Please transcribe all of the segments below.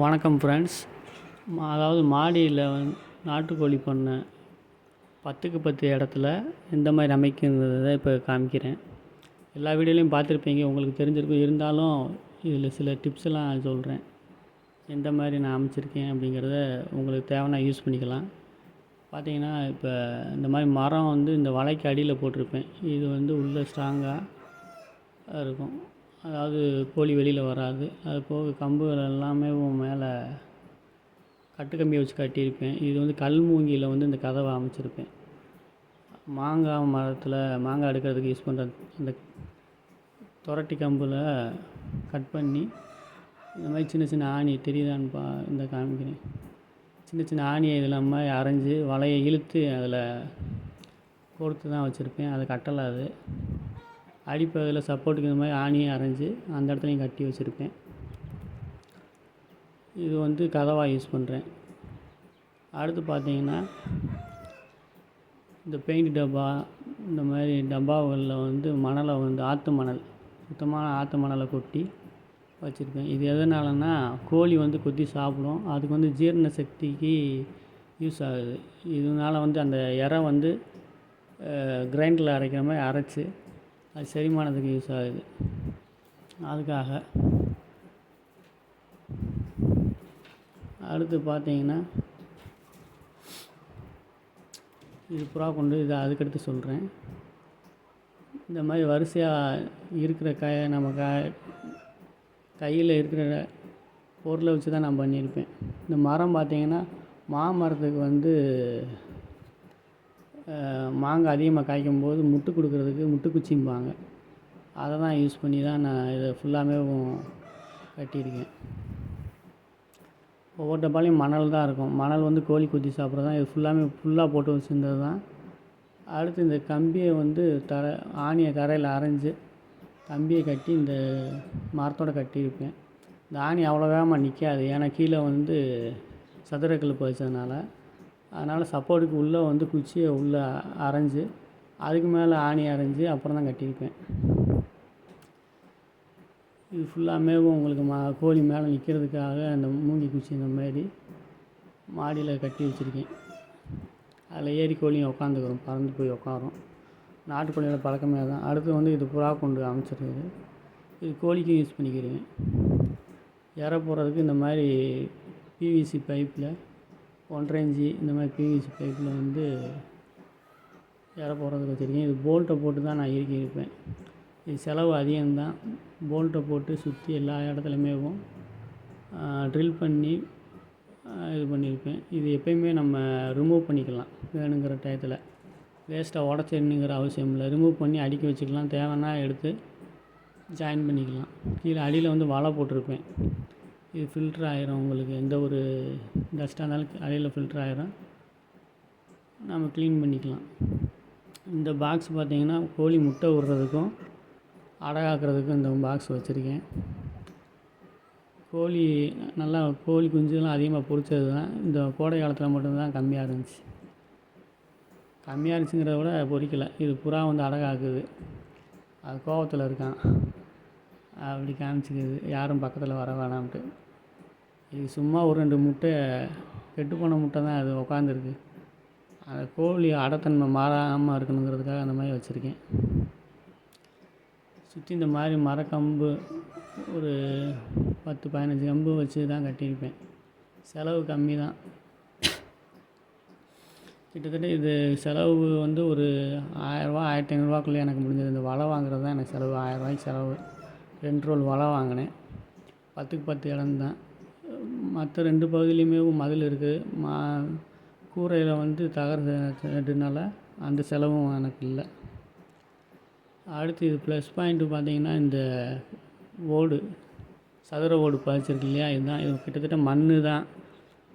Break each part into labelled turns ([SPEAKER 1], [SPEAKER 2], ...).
[SPEAKER 1] வணக்கம் ஃப்ரெண்ட்ஸ் அதாவது மாடியில் வந்து நாட்டுக்கோழி பண்ணை பத்துக்கு பத்து இடத்துல எந்த மாதிரி அமைக்கிறத இப்போ காமிக்கிறேன். எல்லா வீடியோலையும் பார்த்துருப்பீங்க உங்களுக்கு தெரிஞ்சிருக்கும். இருந்தாலும் இதில் சில டிப்ஸ் எல்லாம் சொல்கிறேன் எந்த மாதிரி நான் அமைச்சிருக்கேன் அப்படிங்கிறத உங்களுக்கு தேவைன்னா யூஸ் பண்ணிக்கலாம். பார்த்தீங்கன்னா இப்போ இந்த மாதிரி மரம் வந்து இந்த வலைக்கு அடியில் போட்டிருப்பேன். இது வந்து உள்ளே ஸ்ட்ராங்காக இருக்கும். அதாவது கோழி வெளியில் வராது. அது போக கம்புகள் எல்லாமே மேலே கட்டு கம்பியை வச்சு கட்டியிருப்பேன். இது வந்து கல் மூங்கியில் வந்து இந்த கதவை அமைச்சிருப்பேன். மாங்காய் மரத்தில் மாங்காய் எடுக்கிறதுக்கு யூஸ் பண்ணுற அந்த துரட்டி கம்பில் கட் பண்ணி இந்த மாதிரி சின்ன சின்ன ஆணி தெரியுதான்னு பா இந்த காமிக்கிறேன். சின்ன சின்ன ஆணியை இதில் மாதிரி அரைஞ்சி வலையை இழுத்து அதில் கோர்த்து தான் வச்சுருப்பேன். அது கட்டலை அது. அடிப்பகுதியில் சப்போர்ட்டுக்கு இந்த மாதிரி ஆணியை அரைஞ்சி அந்த இடத்துலையும் கட்டி வச்சுருப்பேன் இது வந்து கதவாக யூஸ் பண்ணுறேன் அடுத்து பார்த்தீங்கன்னா இந்த பெயிண்ட் டப்பா இந்த மாதிரி டப்பாவில் வந்து மணலை வந்து ஆற்று மணல் சுத்தமான ஆற்று மணலை கொட்டி வச்சுருப்பேன் இது எதனாலன்னா கோழி வந்து கொத்தி சாப்பிடும். அதுக்கு வந்து ஜீரண சக்திக்கு யூஸ் ஆகுது. இதனால் வந்து அந்த இறை வந்து கிரைண்டரில் அரைக்கிற மாதிரி அரைச்சி அது செரிமானத்துக்கு யூஸ் ஆகுது. அதுக்காக அடுத்து பார்த்தீங்கன்னா இது புறா கொண்டு இதை அதுக்கடுத்து சொல்கிறேன் இந்த மாதிரி வரிசையாக இருக்கிற க நம்ம க கையில் இருக்கிற பொருளை வச்சு தான் நான் பண்ணியிருப்பேன். இந்த மரம் பார்த்தீங்கன்னா மாமரத்துக்கு வந்து மாங்காய் அதிகமாக காய்க்கும் போது முட்டு கொடுக்குறதுக்கு முட்டு குச்சிம்பாங்க. அதை தான் யூஸ் பண்ணி தான் நான் இதை ஃபுல்லாமே கட்டியிருக்கேன். ஒவ்வொரு டப்பாலையும் மணல் தான் இருக்கும். மணல் வந்து கோழி குத்தி சாப்பிட்றது தான் இது ஃபுல்லாமே ஃபுல்லாக போட்டு வச்சுருந்தது தான் அடுத்து இந்த கம்பியை வந்து தர ஆணியை தரையில் அரைஞ்சி கம்பியை கட்டி இந்த மரத்தோடு கட்டியிருப்பேன். இந்த ஆணி அவ்வளோ வேகமாக நிற்காது ஏன்னா கீழே வந்து சதுரக்கல் பதிச்சதுனால அதனால் சப்போர்ட்டுக்கு உள்ளே வந்து குச்சியை உள்ளே அரைஞ்சி அதுக்கு மேலே ஆணி அரைஞ்சி அப்புறம் தான் கட்டியிருப்பேன். இது ஃபுல்லாமேவும் உங்களுக்கு மா கோழி மேலே நிற்கிறதுக்காக அந்த மூங்கி குச்சி இந்த மாதிரி மாடியில் கட்டி வச்சுருக்கேன். அதில் ஏறி கோழியும் உட்காந்துக்கிறோம் பறந்து போய் உட்காரும் நாட்டுக்கோழியோட பழக்கமே தான் அடுத்து வந்து இது புறா கொண்டு அமைச்சிருக்குது. இது கோழிக்கும் யூஸ் பண்ணிக்கிறேன். இற போடுறதுக்கு இந்த மாதிரி பிவிசி பைப்பில் ஒன்றரை இந்த மாதிரி பிவிசி பைப்பில் வந்து இற போடுறதுக்கு வச்சுருக்கேன். இது போல்ட்டை போட்டு தான் நான் இறுக்கி இருப்பேன். இது செலவு அதிகம்தான். போல்ட்டை போட்டு சுற்றி எல்லா இடத்துலையுமேவும் ட்ரில் பண்ணி இது பண்ணியிருப்பேன். இது எப்பயுமே நம்ம ரிமூவ் பண்ணிக்கலாம். வேணுங்கிற டயத்தில். வேஸ்ட்டாக உடச்சிடணுங்கிற அவசியம் இல்லை. ரிமூவ் பண்ணி அடுக்கி வச்சுக்கலாம். தேவைன்னா எடுத்து ஜாயின் பண்ணிக்கலாம். கீழே அடியில் வந்து வலை போட்டிருப்பேன். இது ஃபில்ட்ரு ஆயிரும் உங்களுக்கு. எந்த ஒரு டஸ்ட்டாக இருந்தாலும் அடியில் ஃபில்ட்ரு ஆயிரும். நம்ம க்ளீன் பண்ணிக்கலாம். இந்த பாக்ஸ் பார்த்திங்கன்னா கோழி முட்டை விடுறதுக்கும் அடகாக்கிறதுக்கும் இந்த பாக்ஸ் வச்சுருக்கேன். கோழி நல்லா கோழி குஞ்சுலாம் அதிகமாக பொரிச்சது தான் இந்த கோடை காலத்தில் மட்டும்தான் கம்மியாக இருந்துச்சு. கம்மியாக இருந்துச்சுங்கிறத விட பொரிக்கலை. இது புறா வந்து அடகாக்குது அது கோவத்தில் இருக்கான். அப்படி காமிச்சிக்குது. யாரும் பக்கத்தில் வர வேணாம்ட்டு. இது சும்மா ஒரு ரெண்டு முட்டை கெட்டு போன முட்டை தான் அது உக்காந்துருக்கு. அந்த கோழி அடத்தன்மை மாறாமல் இருக்கணுங்கிறதுக்காக அந்த மாதிரி வச்சுருக்கேன். சுற்றி இந்த மாதிரி மரக்கம்பு ஒரு பத்து பதினஞ்சு கம்பு வச்சு தான் கட்டியிருப்பேன். செலவு கம்மி தான். கிட்டத்தட்ட இது செலவு வந்து ஒரு ஆயிரரூவா ஆயிரத்தி ஐநூறுரூவாக்குள்ளே எனக்கு முடிஞ்சது. இந்த வலை வாங்குறது தான் எனக்கு செலவு. ஆயரூவாய்க்கு செலவு. ரெண்டு ரோல் வலை வாங்கினேன். பத்துக்கு பத்து இடம்தான் மற்ற ரெண்டு பகுதியிலையுமே மதில் இருக்குது மா கூரையில் வந்து தகர அந்த செலவும் எனக்கு இல்லை. அடுத்து இது ப்ளஸ் பாயிண்ட்டு பார்த்தீங்கன்னா இந்த ஓடு சதுர ஓடு பதிச்சிருக்கு இல்லையா? இதுதான். இது கிட்டத்தட்ட மண் தான்.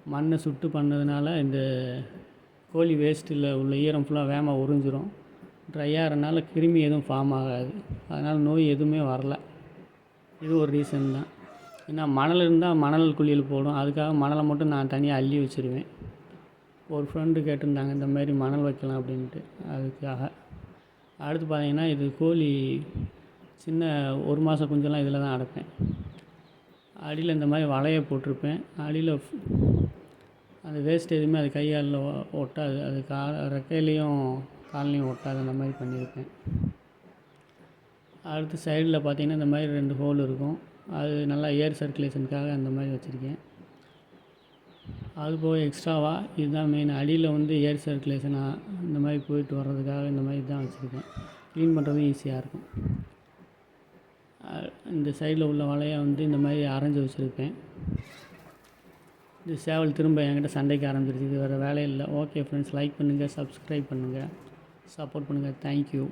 [SPEAKER 1] மண்ணை சுட்டு பண்ணதுனால இந்த கோழி வேஸ்ட்டில் உள்ள ஈரம் ஃபுல்லாக வேகமாக உறிஞ்சிரும். ட்ரை ஆகிறனால கிருமி எதுவும் ஃபார்ம் ஆகாது. அதனால் நோய் எதுவுமே வரல. இது ஒரு ரீசன் தான். ஏன்னா மணல் இருந்தால் மணல் குழியில் போடும். அதுக்காக மணலை மட்டும் நான் தனியாக அள்ளி வச்சுருவேன். ஒரு ஃப்ரெண்டு கேட்டிருந்தாங்க இந்த மாதிரி மணல் வைக்கலாம் அப்படின்ட்டு. அதுக்காக. அடுத்து பார்த்தீங்கன்னா இது கோழி சின்ன ஒரு மாத குஞ்செல்லாம் இதில் தான் அடைப்பேன். அடியில் இந்த மாதிரி வலையை போட்டிருப்பேன். அடியில் அந்த வேஸ்ட் எதுவுமே அது கையால் ஒட்டாது. அது கா ரெக்கையிலையும் கால்லையும் ஒட்டாது. அந்த மாதிரி பண்ணியிருப்பேன். அடுத்து சைடில் பார்த்தீங்கன்னா இந்த மாதிரி ரெண்டு ஹோல் இருக்கும். அது நல்லா ஏர் சர்க்குலேஷனுக்காக அந்த மாதிரி வச்சுருக்கேன். அது போக எக்ஸ்ட்ராவாக இதுதான் மெயின் அடியில் வந்து ஏர் சர்க்குலேஷனாக இந்த மாதிரி போயிட்டு வர்றதுக்காக இந்த மாதிரி தான் வச்சுருக்கேன். க்ளீன் பண்ணுறதும் ஈஸியாக இருக்கும். இந்த சைடில் உள்ள வலையை வந்து இந்த மாதிரி அரைஞ்சி வச்சுருப்பேன். இந்த சேவல் திரும்ப என்கிட்ட சண்டைக்கு ஆரம்பிச்சிருச்சு. இது வேறு வேலை இல்லை. ஓகே ஃப்ரெண்ட்ஸ் லைக் பண்ணுங்கள் சப்ஸ்கிரைப் பண்ணுங்கள் சப்போர்ட் பண்ணுங்கள் தேங்க்யூ